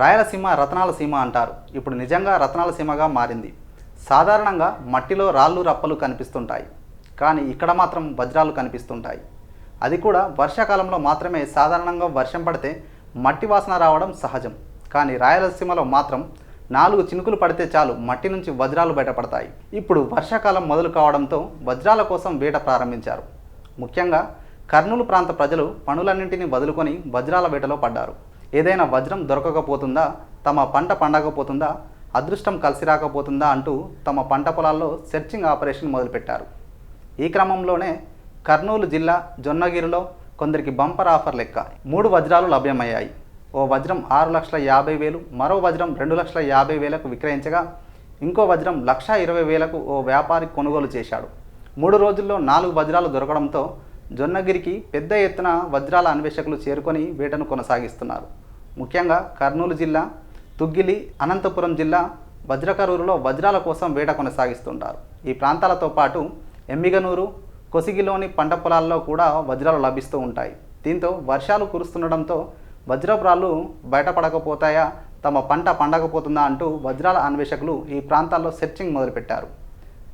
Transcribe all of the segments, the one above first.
రాయలసీమ రతనాల సీమ అంటారు. ఇప్పుడు నిజంగా రతనాల సీమగా మారింది. సాధారణంగా మట్టిలో రాళ్ళు రప్పలు కనిపిస్తుంటాయి. కానీ ఇక్కడ మాత్రం వజ్రాలు కనిపిస్తుంటాయి. అది కూడా వర్షాకాలంలో మాత్రమే సాధారణంగా వర్షం పడితే మట్టి వాసన రావడం సహజం. కానీ రాయలసీమలో మాత్రం నాలుగు చినుకులు పడితే చాలు మట్టి నుంచి వజ్రాలు బయటపడతాయి. ఇప్పుడు వర్షాకాలం మొదలు కావడంతో వజ్రాల కోసం వేట ప్రారంభించారు. ముఖ్యంగా కర్నూలు ప్రాంత ప్రజలు పనులన్నింటినీ వదులుకొని వజ్రాల వేటలో పడ్డారు. ఏదైనా వజ్రం దొరకకపోతుందా? తమ పంట పండకపోతుందా? అదృష్టం కలిసి రాకపోతుందా? అంటూ తమ పంట పొలాల్లో సెర్చింగ్ ఆపరేషన్ మొదలుపెట్టారు. ఈ క్రమంలోనే కర్నూలు జిల్లా జొన్నగిరిలో కొందరికి బంపర్ ఆఫర్ లెక్క మూడు వజ్రాలు లభ్యమయ్యాయి. ఓ వజ్రం ఆరు లక్షల యాభై వేలు మరో వజ్రం రెండు లక్షల యాభై వేలకు విక్రయించగా ఇంకో వజ్రం లక్ష ఇరవై వేలకు ఓ వ్యాపారి కొనుగోలు చేశాడు. మూడు రోజుల్లో నాలుగు వజ్రాలు దొరకడంతో జొన్నగిరికి పెద్ద ఎత్తున వజ్రాల అన్వేషకులు చేరుకొని వేటను కొనసాగిస్తున్నారు. ముఖ్యంగా కర్నూలు జిల్లా తుగ్గిలి అనంతపురం జిల్లా వజ్రకరూరులో వజ్రాల కోసం వేట కొనసాగిస్తుంటారు. ఈ ప్రాంతాలతో పాటు ఎమ్మిగనూరు కొసిగిలోని పంట పొలాల్లో కూడా వజ్రాలు లభిస్తూ ఉంటాయి. దీంతో వర్షాలు కురుస్తుండడంతో వజ్రపురాలు బయటపడకపోతాయా తమ పంట పండకపోతుందా అంటూ వజ్రాల అన్వేషకులు ఈ ప్రాంతాల్లో సెర్చింగ్ మొదలుపెట్టారు.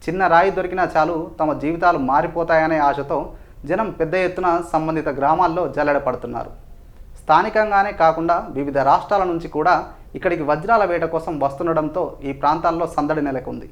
చిన్న రాయి దొరికినా చాలు తమ జీవితాలు మారిపోతాయనే ఆశతో జనం పెద్ద ఎత్తున సంబంధిత గ్రామాల్లో జల్లెడ పడుతున్నారు స్థానికంగానే కాకుండా వివిధ రాష్ట్రాల నుంచి కూడా ఇక్కడికి వజ్రాల వేట కోసం వస్తుండడంతో ఈ ప్రాంతాల్లో సందడి నెలకొంది.